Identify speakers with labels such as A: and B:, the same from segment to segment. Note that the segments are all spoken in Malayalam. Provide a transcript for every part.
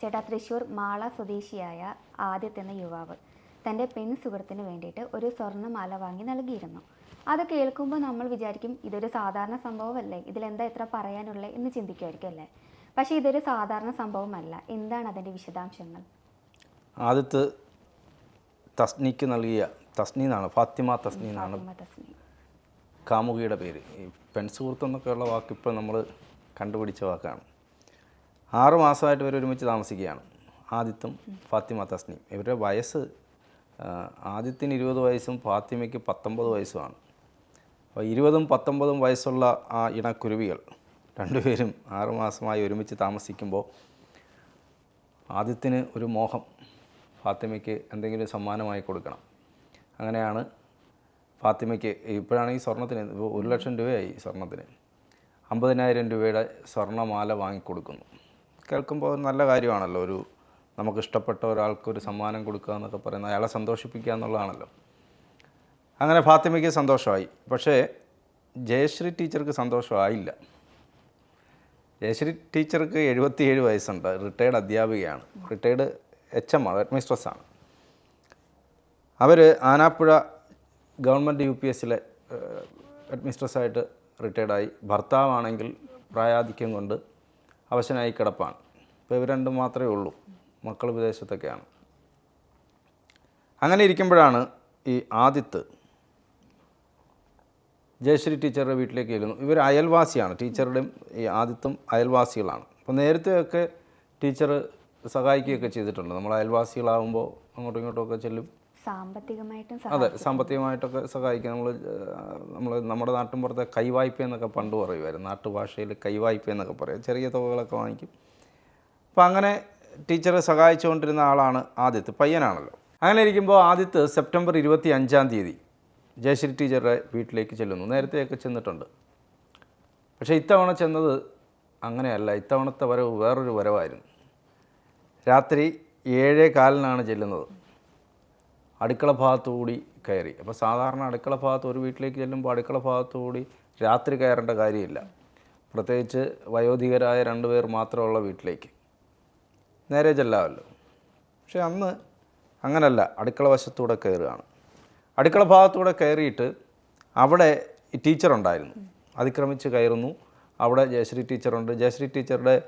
A: ചേട്ടാ തൃശ്ശൂർ മാള സ്വദേശിയായ ആദിത്യ എന്ന യുവാവ് തന്റെ പെൺ സുഹൃത്തിന് വേണ്ടിയിട്ട് ഒരു സ്വർണമാല വാങ്ങി നൽകിയിരുന്നു. അത് കേൾക്കുമ്പോൾ നമ്മൾ വിചാരിക്കും ഇതൊരു സാധാരണ സംഭവമല്ലേ? ഇതിലെന്താ ഇത്ര പറയാനുള്ളത് എന്ന് ചിന്തിക്കുമായിരിക്കും അല്ലേ? പക്ഷേ ഇതൊരു സാധാരണ സംഭവമല്ല. എന്താണ് അതിന്റെ വിശദാംശങ്ങൾ?
B: ആദ്യത്ത് തസ്നിക്ക് നൽകിയ തസ്നി എന്നാണ് ഫാത്തിമ തസ്നി എന്നാണ് കാമുകിയുടെ പേര്. ഈ പെൺസുഹൃത്ത് എന്നൊക്കെയുള്ള വാക്ക് ഇപ്പോൾ നമ്മൾ കണ്ടുപിടിച്ച വാക്കാണ്. ആറ് മാസമായിട്ട് ഇവർ ഒരുമിച്ച് താമസിക്കുകയാണ്. ആദിത്യം ഫാത്തിമ തസ്നീം. ഇവരുടെ വയസ്സ് ആദിത്യത്തിന് ഇരുപത് വയസ്സും ഫാത്തിമയ്ക്ക് പത്തൊമ്പത് വയസ്സുമാണ്. അപ്പോൾ ഇരുപതും പത്തൊമ്പതും വയസ്സുള്ള ആ ഇണക്കുരുവികൾ രണ്ടുപേരും ആറുമാസമായി ഒരുമിച്ച് താമസിക്കുമ്പോൾ ആദ്യത്തിന് ഒരു മോഹം ഫാത്തിമയ്ക്ക് എന്തെങ്കിലും സമ്മാനമായി കൊടുക്കണം. അങ്ങനെയാണ് ഫാത്തിമയ്ക്ക് ഇപ്പോഴാണ് ഈ സ്വർണത്തിന് ഇപ്പോൾ ഒരു ലക്ഷം രൂപയായി സ്വർണത്തിന്. അമ്പതിനായിരം രൂപയുടെ സ്വർണമാല വാങ്ങിക്കൊടുക്കുന്നു. കേൾക്കുമ്പോൾ നല്ല കാര്യമാണല്ലോ. ഒരു നമുക്ക് ഇഷ്ടപ്പെട്ട ഒരാൾക്ക് ഒരു സമ്മാനം കൊടുക്കുക എന്നൊക്കെ പറയുന്നത് അയാളെ സന്തോഷിപ്പിക്കുക എന്നുള്ളതാണല്ലോ. അങ്ങനെ ഫാത്തിമയ്ക്ക് സന്തോഷമായി. പക്ഷേ ജയശ്രീ ടീച്ചർക്ക് സന്തോഷമായില്ല. ജയശ്രീ ടീച്ചർക്ക് എഴുപത്തിയേഴ് വയസ്സുണ്ട്. റിട്ടയർഡ് അധ്യാപികയാണ്. റിട്ടയർഡ് എച്ച് എം ആണ് ഹെഡ് മിസ്ട്രസ്സാണ് അവർ ആനാപ്പുഴ ഗവൺമെന്റ് യു പി എസ്സിലെ ഹെഡ് മിസ്ട്രസ്സായിട്ട് റിട്ടയർഡായി. ഭർത്താവാണെങ്കിൽ പ്രായാധിക്യം കൊണ്ട് അവശനായി കിടപ്പാണ്. ഇപ്പോൾ ഇവർ രണ്ടും മാത്രമേ ഉള്ളൂ. മക്കൾ വിദേശത്തൊക്കെയാണ്. അങ്ങനെ ഇരിക്കുമ്പോഴാണ് ഈ ആദിത്ത് ജയശ്രീ ടീച്ചറുടെ വീട്ടിലേക്ക് ചെല്ലുന്നു. ഇവർ അയൽവാസിയാണ്. ടീച്ചറുടെയും ഈ ആദിത്തും അയൽവാസികളാണ്. അപ്പോൾ നേരത്തെയൊക്കെ ടീച്ചർ സഹായിക്കുകയൊക്കെ ചെയ്തിട്ടുണ്ട്. നമ്മൾ അയൽവാസികളാകുമ്പോൾ അങ്ങോട്ടും ഇങ്ങോട്ടും ഒക്കെ ചെല്ലും.
A: സാമ്പത്തികമായിട്ടും
B: അതെ സാമ്പത്തികമായിട്ടൊക്കെ സഹായിക്കുക നമ്മൾ നമ്മൾ നമ്മുടെ നാട്ടിൻ പുറത്തെ കൈവായ്പ എന്നൊക്കെ പണ്ട് പറയുമായിരുന്നു. നാട്ടുഭാഷയിൽ കൈവായ്പ എന്നൊക്കെ പറയും. ചെറിയ തുകകളൊക്കെ വാങ്ങിക്കും. അപ്പോൾ അങ്ങനെ ടീച്ചറെ സഹായിച്ചുകൊണ്ടിരുന്ന ആളാണ് ആദ്യത്ത് പയ്യനാണല്ലോ. അങ്ങനെ ഇരിക്കുമ്പോൾ ആദ്യത്ത് സെപ്റ്റംബർ ഇരുപത്തി അഞ്ചാം തീയതി ജയശ്രീ ടീച്ചറുടെ വീട്ടിലേക്ക് ചെല്ലുന്നു. നേരത്തെയൊക്കെ ചെന്നിട്ടുണ്ട്. പക്ഷേ ഇത്തവണ ചെന്നത് അങ്ങനെയല്ല. ഇത്തവണത്തെ വരവ് വേറൊരു വരവായിരുന്നു. രാത്രി ഏഴേ കാലിനാണ് ചെല്ലുന്നത്. അടുക്കള ഭാഗത്തുകൂടി കയറി. അപ്പോൾ സാധാരണ അടുക്കള ഭാഗത്ത് ഒരു വീട്ടിലേക്ക് ചെല്ലുമ്പോൾ അടുക്കള ഭാഗത്തുകൂടി രാത്രി കയറേണ്ട കാര്യമില്ല. പ്രത്യേകിച്ച് വയോധികരായ രണ്ടുപേർ മാത്രമുള്ള വീട്ടിലേക്ക്. നേരെ ചെല്ലാമല്ലോ. പക്ഷേ അന്ന് അങ്ങനല്ല. അടുക്കള വശത്തൂടെ കയറുകയാണ്. അടുക്കള ഭാഗത്തൂടെ കയറിയിട്ട് അവിടെ ടീച്ചറുണ്ടായിരുന്നു. അതിക്രമിച്ച് കയറുന്നു. അവിടെ ജയശ്രീ ടീച്ചറുണ്ട്. ജയശ്രീ ടീച്ചറുടെ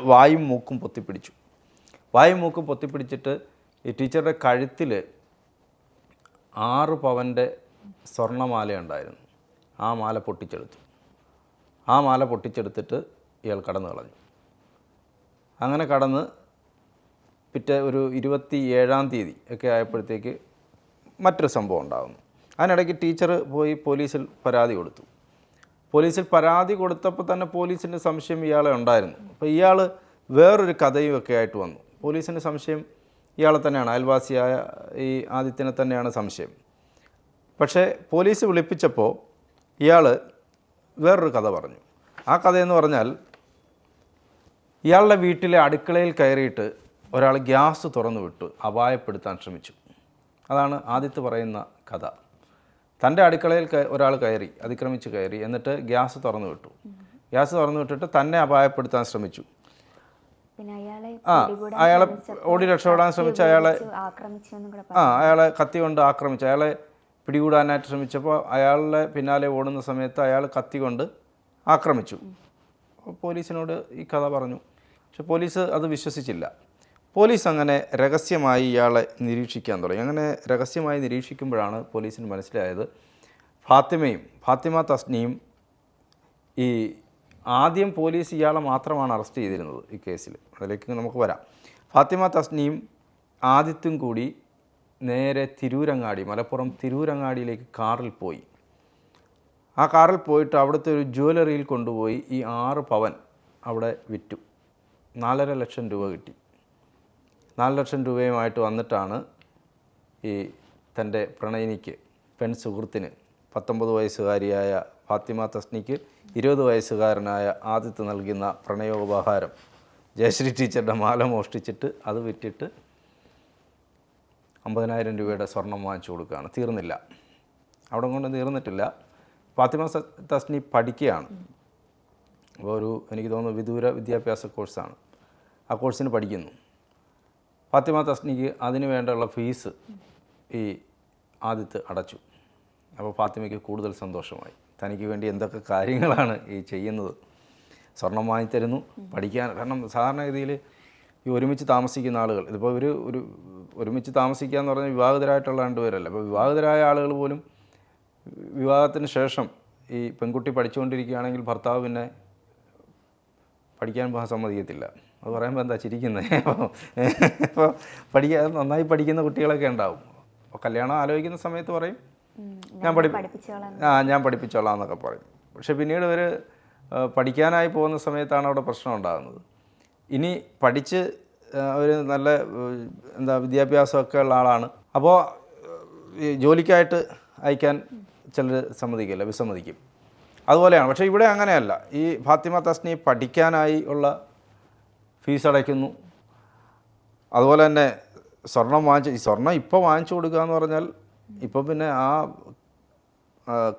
B: വായും മൂക്കും പൊത്തിപ്പിടിച്ചു. വായും മൂക്കും പൊത്തിപ്പിടിച്ചിട്ട് ഈ ടീച്ചറുടെ കഴുത്തിൽ ആറ് പവന്റെ സ്വർണമാല ഉണ്ടായിരുന്നു ആ മാല പൊട്ടിച്ചെടുത്തു. ആ മാല പൊട്ടിച്ചെടുത്തിട്ട് ഇയാൾ കടന്നു കളഞ്ഞു. അങ്ങനെ കടന്ന് പിറ്റേ ഒരു ഇരുപത്തി ഏഴാം തീയതി ഒക്കെ ആയപ്പോഴത്തേക്ക് മറ്റൊരു സംഭവം ഉണ്ടാകുന്നു അതിനിടയ്ക്ക് ടീച്ചർ പോയി പോലീസിൽ പരാതി കൊടുത്തു. പോലീസിൽ പരാതി കൊടുത്തപ്പോൾ തന്നെ പോലീസിന്റെ സംശയം ഇയാളെ ഉണ്ടായിരുന്നു. അപ്പോൾ ഇയാൾ വേറൊരു കഥയും ഒക്കെ ആയിട്ട് വന്നു. പോലീസിന്റെ സംശയം ഇയാളെ തന്നെയാണ് അയൽവാസിയായ ഈ ആദിത്യനെ തന്നെയാണ് സംശയം. പക്ഷേ പോലീസ് വിളിപ്പിച്ചപ്പോൾ ഇയാൾ വേറൊരു കഥ പറഞ്ഞു. ആ കഥയെന്ന് പറഞ്ഞാൽ ഇയാളുടെ വീട്ടിലെ അടുക്കളയിൽ കയറിയിട്ട് ഒരാൾ ഗ്യാസ് തുറന്നു വിട്ടു അപായപ്പെടുത്താൻ ശ്രമിച്ചു. അതാണ് ആദ്യത്ത് പറയുന്ന കഥ. തന്റെ അടുക്കളയിൽ ഒരാൾ കയറി അതിക്രമിച്ച് കയറി എന്നിട്ട് ഗ്യാസ് തുറന്നു വിട്ടു. ഗ്യാസ് തുറന്നു വിട്ടിട്ട് തന്നെ അപായപ്പെടുത്താൻ ശ്രമിച്ചു.
A: അയാളെ
B: ആ അയാളെ ഓടി രക്ഷപ്പെടാൻ ശ്രമിച്ച അയാളെ ആ അയാളെ കത്തി കൊണ്ട് ആക്രമിച്ചു. അയാളെ പിടികൂടാനായിട്ട് ശ്രമിച്ചപ്പോൾ അയാളുടെ പിന്നാലെ ഓടുന്ന സമയത്ത് അയാൾ കത്തി കൊണ്ട് ആക്രമിച്ചു. പോലീസിനോട് ഈ കഥ പറഞ്ഞു. പക്ഷെ പോലീസ് അത് വിശ്വസിച്ചില്ല. പോലീസ് അങ്ങനെ രഹസ്യമായി ഇയാളെ നിരീക്ഷിക്കാൻ തുടങ്ങി. അങ്ങനെ രഹസ്യമായി നിരീക്ഷിക്കുമ്പോഴാണ് പോലീസിന് മനസ്സിലായത് ഫാത്തിമയും ഫാത്തിമ തസ്നിയും ഈ ആദ്യം പോലീസ് ഇയാളെ മാത്രമാണ് അറസ്റ്റ് ചെയ്തിരുന്നത് ഈ കേസിൽ. അതിലേക്ക് നമുക്ക് വരാം. ഫാത്തിമ തസ്നിയും ആദിത്യം കൂടി നേരെ തിരൂരങ്ങാടി മലപ്പുറം തിരൂരങ്ങാടിയിലേക്ക് കാറിൽ പോയി. ആ കാറിൽ പോയിട്ട് അവിടുത്തെ ഒരു ജ്വല്ലറിയിൽ കൊണ്ടുപോയി ഈ ആറ് പവൻ അവിടെ വിറ്റു. നാലര ലക്ഷം രൂപ കിട്ടി. നാല് ലക്ഷം രൂപയുമായിട്ട് വന്നിട്ടാണ് ഈ തന്റെ പ്രണയിനിക്ക് പെൺ സുഹൃത്തിന് പത്തൊമ്പത് വയസ്സുകാരിയായ ഫാത്തിമ തസ്നിക്ക് ഇരുപത് വയസ്സുകാരനായ ആദിത്യ നൽകുന്ന പ്രണയോപഹാരം. ജയശ്രീ ടീച്ചറുടെ മാല മോഷ്ടിച്ചിട്ട് അത് വിറ്റിട്ട് അമ്പതിനായിരം രൂപയുടെ സ്വർണം വാങ്ങിച്ചു കൊടുക്കുകയാണ്. തീർന്നില്ല. അവിടെ കൊണ്ട് തീർന്നിട്ടില്ല. ഫാത്തിമ തസ്നി പഠിക്കുകയാണ്. അപ്പോൾ ഒരു എനിക്ക് തോന്നുന്നു വിദൂര വിദ്യാഭ്യാസ കോഴ്സാണ്. ആ കോഴ്സിന് പഠിക്കുന്നു. ഫാത്തിമ തസ്നിക്ക് അതിന് വേണ്ടിയുള്ള ഫീസ് ഈ ആദ്യത്ത് അടച്ചു. അപ്പോൾ ഫാത്തിമയ്ക്ക് കൂടുതൽ സന്തോഷമായി. തനിക്ക് വേണ്ടി എന്തൊക്കെ കാര്യങ്ങളാണ് ഈ ചെയ്യുന്നത്. സ്വർണം വാങ്ങിത്തരുന്നു പഠിക്കാൻ കാരണം സാധാരണഗതിയിൽ ഈ ഒരുമിച്ച് താമസിക്കുന്ന ആളുകൾ ഇതിപ്പോൾ ഒരു ഒരു ഒരുമിച്ച് താമസിക്കുക എന്ന് പറഞ്ഞാൽ വിവാഹിതരായിട്ടുള്ള രണ്ടുപേരല്ല അപ്പോൾ വിവാഹിതരായ ആളുകൾ പോലും വിവാഹത്തിന് ശേഷം ഈ പെൺകുട്ടി പഠിച്ചുകൊണ്ടിരിക്കുകയാണെങ്കിൽ ഭർത്താവ് പിന്നെ പഠിക്കാൻ പോകാൻ സമ്മതിക്കത്തില്ല. അത് പറയുമ്പോൾ എന്താ ചിരിക്കുന്നത് അപ്പോൾ പഠിക്കാൻ നന്നായി പഠിക്കുന്ന കുട്ടികളൊക്കെ ഉണ്ടാവും. അപ്പോൾ കല്യാണം ആലോചിക്കുന്ന സമയത്ത് പറയും ഞാൻ പഠി ആ ഞാൻ പഠിപ്പിച്ചോളാം എന്നൊക്കെ പറയും. പക്ഷെ പിന്നീട് ഇവർ പഠിക്കാനായി പോകുന്ന സമയത്താണ് അവിടെ പ്രശ്നം ഉണ്ടാകുന്നത്. ഇനി പഠിച്ച് ഒരു നല്ല എന്താ വിദ്യാഭ്യാസമൊക്കെ ഉള്ള ആളാണ്. അപ്പോൾ ജോലിക്കായിട്ട് അയക്കാൻ ചിലർ സമ്മതിക്കില്ല വിസമ്മതിക്കും. അതുപോലെയാണ്. പക്ഷേ ഇവിടെ അങ്ങനെയല്ല. ഈ ഫാത്തിമ തസ്നി പഠിക്കാനായി ഉള്ള ഫീസ് അടയ്ക്കുന്നു. അതുപോലെ തന്നെ സ്വർണം വാങ്ങിച്ച് ഈ സ്വർണം ഇപ്പോൾ വാങ്ങിച്ചു കൊടുക്കുക എന്ന് പറഞ്ഞാൽ ഇപ്പോൾ പിന്നെ ആ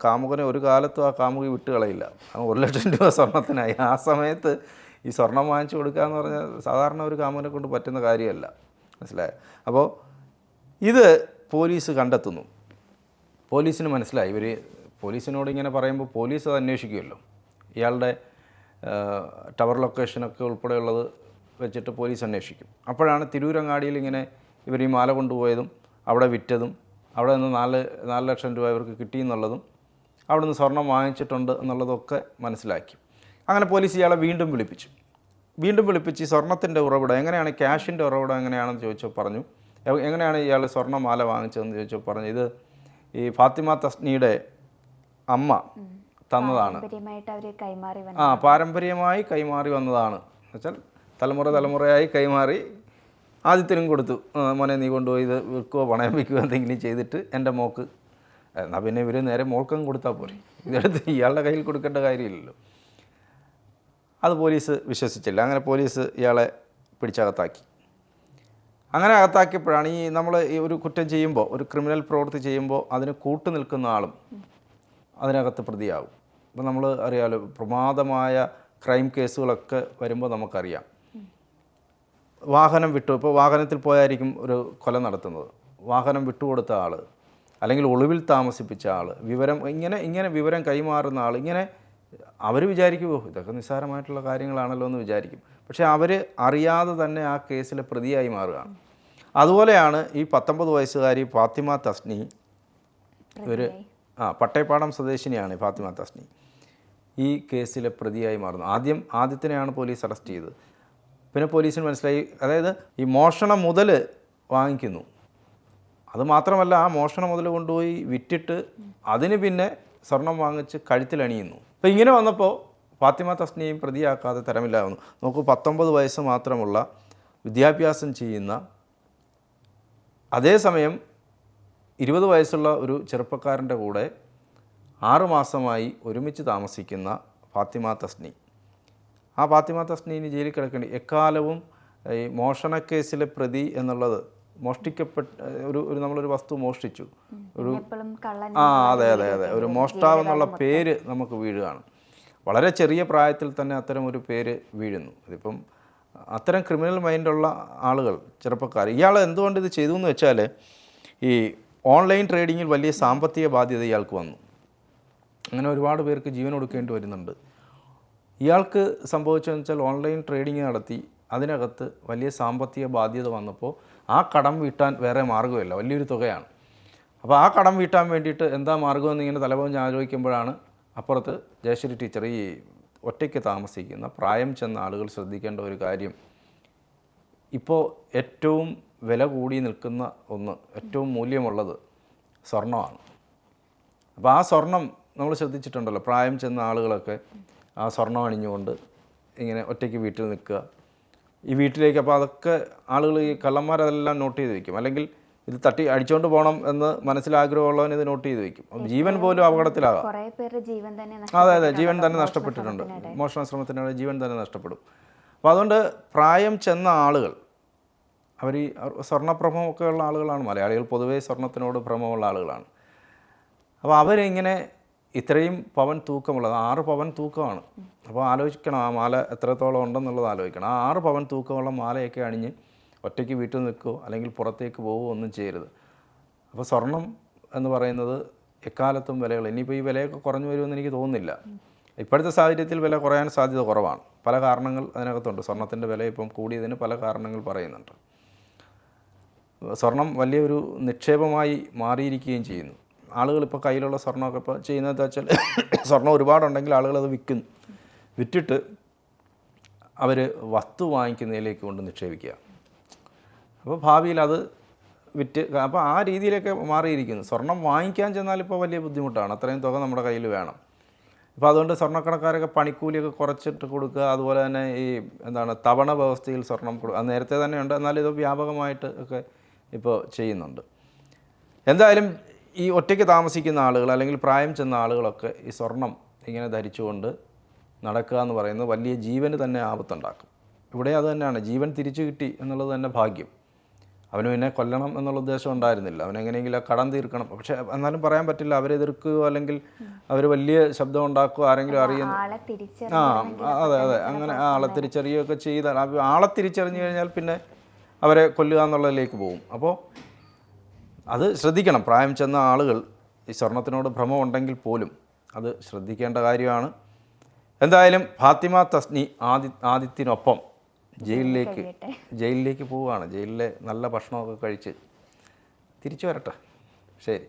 B: കാമുകനെ ഒരു കാലത്തും ആ കാമുകി വിട്ട് കളയില്ല. ഒരു ലക്ഷം രൂപ സ്വർണത്തിനായി. ആ സമയത്ത് ഈ സ്വർണം വാങ്ങിച്ചു കൊടുക്കുക എന്ന് പറഞ്ഞാൽ സാധാരണ ഒരു കാമുകനെ കൊണ്ട് പറ്റുന്ന കാര്യമല്ല. മനസ്സിലായോ? അപ്പോൾ ഇത് പോലീസ് കണ്ടെത്തുന്നു. പോലീസിന് മനസ്സിലായി. ഇവർ പോലീസിനോട് ഇങ്ങനെ പറയുമ്പോൾ പോലീസ് അത് അന്വേഷിക്കുമല്ലോ. ഇയാളുടെ ടവർ ലൊക്കേഷനൊക്കെ ഉൾപ്പെടെയുള്ളത് വെച്ചിട്ട് പോലീസ് അന്വേഷിക്കും. അപ്പോഴാണ് തിരൂരങ്ങാടിയിൽ ഇങ്ങനെ ഇവർ ഈ മാല കൊണ്ടുപോയതും അവിടെ വിറ്റതും അവിടെ നിന്ന് നാല് നാല് ലക്ഷം രൂപ ഇവർക്ക് കിട്ടിയെന്നുള്ളതും അവിടെ നിന്ന് സ്വർണം വാങ്ങിച്ചിട്ടുണ്ട് എന്നുള്ളതൊക്കെ മനസ്സിലാക്കി. അങ്ങനെ പോലീസ് ഇയാളെ വീണ്ടും വിളിപ്പിച്ചു. വീണ്ടും വിളിപ്പിച്ച് ഈ സ്വർണത്തിന്റെ ഉറവിടം എങ്ങനെയാണ് ക്യാഷിന്റെ ഉറവിടം എങ്ങനെയാണെന്ന് ചോദിച്ചോ പറഞ്ഞു. എങ്ങനെയാണ് ഇയാൾ സ്വർണമാല വാങ്ങിച്ചതെന്ന് ചോദിച്ചോ പറഞ്ഞു ഇത് ഈ ഫാത്തിമ തസ്നിയുടെ അമ്മ തന്നതാണ്. ആ പാരമ്പര്യമായി കൈമാറി വന്നതാണ്. എന്നുവെച്ചാൽ തലമുറ തലമുറയായി കൈമാറി ആദ്യത്തിനും കൊടുത്തു. മോനെ നീ കൊണ്ടുപോയി ഇത് വിൽക്കുകയോ പണയം വയ്ക്കുകയോ എന്തെങ്കിലും ചെയ്തിട്ട് എന്റെ മോക്ക്. എന്നാൽ പിന്നെ ഇവർ നേരെ മോൾക്കും കൊടുത്താൽ പോരെ. ഇതെടുത്ത് ഇയാളുടെ കയ്യിൽ കൊടുക്കേണ്ട കാര്യമില്ലല്ലോ. അത് പോലീസ് വിശ്വസിച്ചില്ല. അങ്ങനെ പോലീസ് ഇയാളെ പിടിച്ചകത്താക്കി. അങ്ങനെ അകത്താക്കിയപ്പോഴാണ് ഈ നമ്മൾ ഈ ഒരു കുറ്റം ചെയ്യുമ്പോൾ ഒരു ക്രിമിനൽ പ്രവൃത്തി ചെയ്യുമ്പോൾ അതിന് കൂട്ടു നിൽക്കുന്ന ആളും അതിനകത്ത് പ്രതിയാവും. അപ്പോൾ നമ്മൾ അറിയാമല്ലോ പ്രമാദമായ ക്രൈം കേസുകളൊക്കെ വരുമ്പോൾ നമുക്കറിയാം. വാഹനം വിട്ടു. ഇപ്പോൾ വാഹനത്തിൽ പോയായിരിക്കും ഒരു കൊല നടത്തുന്നത്. വാഹനം വിട്ടുകൊടുത്ത ആൾ അല്ലെങ്കിൽ ഒളിവിൽ താമസിപ്പിച്ച ആൾ വിവരം ഇങ്ങനെ ഇങ്ങനെ വിവരം കൈമാറുന്ന ആൾ ഇങ്ങനെ അവർ വിചാരിക്കുമോ ഇതൊക്കെ നിസ്സാരമായിട്ടുള്ള കാര്യങ്ങളാണല്ലോ എന്ന് വിചാരിക്കും. പക്ഷേ അവർ അറിയാതെ തന്നെ ആ കേസിലെ പ്രതിയായി മാറുകയാണ്. അതുപോലെയാണ് ഈ പത്തൊമ്പത് വയസ്സുകാരി ഫാത്തിമ തസ്നി ഒരു ആ പട്ടയപ്പാടം സ്വദേശിനിയാണ് ഫാത്തിമ തസ്നി. ഈ കേസിലെ പ്രതിയായി മാറുന്നത് ആദ്യം ആദ്യത്തിനെയാണ് പോലീസ് അറസ്റ്റ് ചെയ്തത്. പിന്നെ പോലീസിന് മനസ്സിലായി. അതായത് ഈ മോഷണം മുതൽ വാങ്ങിക്കുന്നു. അത് മാത്രമല്ല ആ മോഷണം മുതൽ കൊണ്ടുപോയി വിറ്റിട്ട് അതിന് പിന്നെ സ്വർണം വാങ്ങിച്ച് കഴുത്തിലണിയുന്നു അപ്പോൾ ഇങ്ങനെ വന്നപ്പോൾ ഫാത്തിമ തസ്നിയും പ്രതിയാക്കാതെ തരമില്ലായിരുന്നു. നോക്കൂ പത്തൊമ്പത് വയസ്സ് മാത്രമുള്ള വിദ്യാഭ്യാസം ചെയ്യുന്ന അതേസമയം ഇരുപത് വയസ്സുള്ള ഒരു ചെറുപ്പക്കാരന്റെ കൂടെ ആറുമാസമായി ഒരുമിച്ച് താമസിക്കുന്ന ഫാത്തിമ തസ്നി. ആ ഫാത്തിമ തസ്നി ഇനി ജയിലിൽ കിടക്കേണ്ടി എക്കാലവും ഈ മോഷണക്കേസിലെ പ്രതി എന്നുള്ളത് മോഷ്ടിക്കപ്പെട്ട ഒരു ഒരു നമ്മളൊരു വസ്തു മോഷ്ടിച്ചു. ഒരു ആ അതെ അതെ അതെ. ഒരു മോഷ്ടാവ് എന്നുള്ള പേര് നമുക്ക് വീഴുകയാണ്. വളരെ ചെറിയ പ്രായത്തിൽ തന്നെ അത്തരം ഒരു പേര് വീഴുന്നു. ഇതിപ്പം അത്തരം ക്രിമിനൽ മൈൻഡുള്ള ആളുകൾ ചെറുപ്പക്കാർ ഇയാൾ എന്തുകൊണ്ട് ഇത് ചെയ്തു എന്ന് വെച്ചാൽ ഈ ഓൺലൈൻ ട്രേഡിങ്ങിൽ വലിയ സാമ്പത്തിക ബാധ്യത ഇയാൾക്ക് വന്നു. അങ്ങനെ ഒരുപാട് പേർക്ക് ജീവൻ കൊടുക്കേണ്ടി വരുന്നുണ്ട്. ഇയാൾക്ക് സംഭവിച്ചതെന്ന് വെച്ചാൽ ഓൺലൈൻ ട്രേഡിംഗ് നടത്തി. അതിനകത്ത് വലിയ സാമ്പത്തിക ബാധ്യത വന്നപ്പോൾ ആ കടം വീട്ടാൻ വേറെ മാർഗമില്ല. വലിയൊരു തുകയാണ്. അപ്പോൾ ആ കടം വീട്ടാൻ വേണ്ടിയിട്ട് എന്താ മാർഗമെന്ന് ഇങ്ങനെ തലപോഞ്ഞ് ആലോചിക്കുമ്പോഴാണ് അപ്പുറത്ത് ജയശ്രീ ടീച്ചർ ഈ ഒറ്റയ്ക്ക് താമസിക്കുന്ന പ്രായം ചെന്ന ആളുകൾ ശ്രദ്ധിക്കേണ്ട ഒരു കാര്യം. ഇപ്പോൾ ഏറ്റവും വില കൂടി നിൽക്കുന്ന ഒന്ന് ഏറ്റവും മൂല്യമുള്ളത് സ്വർണമാണ്. അപ്പോൾ ആ സ്വർണം നമ്മൾ ശ്രദ്ധിച്ചിട്ടുണ്ടല്ലോ പ്രായം ചെന്ന ആളുകളൊക്കെ. ആ സ്വർണം അണിഞ്ഞുകൊണ്ട് ഇങ്ങനെ ഒറ്റയ്ക്ക് വീട്ടിൽ നിൽക്കുക. ഈ വീട്ടിലേക്ക് അപ്പോൾ അതൊക്കെ ആളുകൾ ഈ കള്ളന്മാരതെല്ലാം നോട്ട് ചെയ്ത് വെക്കും. അല്ലെങ്കിൽ ഇത് തട്ടി അടിച്ചുകൊണ്ട് പോകണം എന്ന് മനസ്സിലാഗ്രഹമുള്ളവൻ ഇത് നോട്ട് ചെയ്ത് വെക്കും. ജീവൻ പോലും അപകടത്തിലാകാം. അതെ അതെ ജീവൻ തന്നെ നഷ്ടപ്പെട്ടിട്ടുണ്ട്. മോഷണ ശ്രമത്തിനിടെ ജീവൻ തന്നെ നഷ്ടപ്പെടും. അപ്പോൾ അതുകൊണ്ട് പ്രായം ചെന്ന ആളുകൾ അവർ ഈ സ്വർണഭ്രമമൊക്കെ ഉള്ള ആളുകളാണ്. മലയാളികൾ പൊതുവേ സ്വർണത്തിനോട് ഭ്രമമുള്ള ആളുകളാണ്. അപ്പോൾ അവരിങ്ങനെ ഇത്രയും പവൻ തൂക്കമുള്ളത് ആറ് പവൻ തൂക്കമാണ്. അപ്പോൾ ആലോചിക്കണം ആ മാല എത്രത്തോളം ഉണ്ടെന്നുള്ളത് ആലോചിക്കണം. ആ ആറ് പവൻ തൂക്കമുള്ള മാലയൊക്കെ അണിഞ്ഞ് ഒറ്റയ്ക്ക് വീട്ടിൽ നിൽക്കുകയോ അല്ലെങ്കിൽ പുറത്തേക്ക് പോവുകയോ ഒന്നും ചെയ്യരുത്. അപ്പോൾ സ്വർണം എന്ന് പറയുന്നത് എക്കാലത്തും വിലകൾ. ഇനിയിപ്പോൾ ഈ വിലയൊക്കെ കുറഞ്ഞു വരുമെന്ന് എനിക്ക് തോന്നുന്നില്ല. ഇപ്പോഴത്തെ സാഹചര്യത്തിൽ വില കുറയാൻ സാധ്യത കുറവാണ്. പല കാരണങ്ങൾ അതിനകത്തുണ്ട്. സ്വർണത്തിന്റെ വില ഇപ്പം കൂടിയതിന് പല കാരണങ്ങൾ പറയുന്നുണ്ട്. സ്വർണം വലിയൊരു നിക്ഷേപമായി മാറിയിരിക്കുകയും ചെയ്യുന്നു. ആളുകൾ ഇപ്പോൾ കയ്യിലുള്ള സ്വർണമൊക്കെ ഇപ്പോൾ ചെയ്യുന്നത് വെച്ചാൽ സ്വർണം ഒരുപാടുണ്ടെങ്കിൽ ആളുകൾ അത് വിൽക്കുന്നു വിറ്റിട്ട് അവർ വസ്തു വാങ്ങിക്കുന്നതിലേക്ക് കൊണ്ട് നിക്ഷേപിക്കുക. അപ്പോൾ ഭാവിയിൽ അത് വിറ്റ് അപ്പോൾ ആ രീതിയിലൊക്കെ മാറിയിരിക്കുന്നു. സ്വർണം വാങ്ങിക്കാൻ ചെന്നാൽ ഇപ്പോൾ വലിയ ബുദ്ധിമുട്ടാണ്. അത്രയും തുക നമ്മുടെ കയ്യിൽ വേണം. ഇപ്പോൾ അതുകൊണ്ട് സ്വർണക്കടക്കാരൊക്കെ പണിക്കൂലിയൊക്കെ കുറച്ചിട്ട് കൊടുക്കുക. അതുപോലെ തന്നെ ഈ എന്താണ് തവണ വ്യവസ്ഥയിൽ സ്വർണം കൊടുക്കുക നേരത്തെ തന്നെ ഉണ്ട്. എന്നാൽ ഇത് വ്യാപകമായിട്ട് ഒക്കെ ഇപ്പോൾ ചെയ്യുന്നുണ്ട്. എന്തായാലും ഈ ഒറ്റയ്ക്ക് താമസിക്കുന്ന ആളുകൾ അല്ലെങ്കിൽ പ്രായം ചെന്ന ആളുകളൊക്കെ ഈ സ്വർണം ഇങ്ങനെ ധരിച്ചുകൊണ്ട് നടക്കുക എന്ന് പറയുന്നത് വലിയ ജീവന് തന്നെ ആപത്തുണ്ടാക്കും. ഇവിടെ അത് തന്നെയാണ്. ജീവൻ തിരിച്ചു കിട്ടി എന്നുള്ളത് തന്നെ ഭാഗ്യം. അവന് പിന്നെ കൊല്ലണം എന്നുള്ള ഉദ്ദേശം ഉണ്ടായിരുന്നില്ല. അവനെങ്ങനെയെങ്കിലും കടം തീർക്കണം. പക്ഷെ എന്നാലും പറയാൻ പറ്റില്ല. അവരെ എതിർക്കുകയോ അല്ലെങ്കിൽ അവർ വലിയ ശബ്ദം ഉണ്ടാക്കുകയോ ആരെങ്കിലും അറിയുന്നു ആ അതെ അതെ. അങ്ങനെ ആളെ തിരിച്ചറിയുകയൊക്കെ ചെയ്താൽ ആളെ തിരിച്ചറിഞ്ഞു കഴിഞ്ഞാൽ പിന്നെ അവരെ കൊല്ലുക എന്നുള്ളതിലേക്ക് പോകും. അപ്പോൾ അത് ശ്രദ്ധിക്കണം. പ്രായം ചെന്ന ആളുകൾ ഈ സ്വർണത്തിനോട് ഭ്രമമുണ്ടെങ്കിൽ പോലും അത് ശ്രദ്ധിക്കേണ്ട കാര്യമാണ്. എന്തായാലും ഫാത്തിമ തസ്നി ആദി ആദിത്യനൊപ്പം ജയിലിലേക്ക് ജയിലിലേക്ക് പോവുകയാണ്. ജയിലിലെ നല്ല ഭക്ഷണമൊക്കെ കഴിച്ച് തിരിച്ചു വരട്ടെ. ശരി.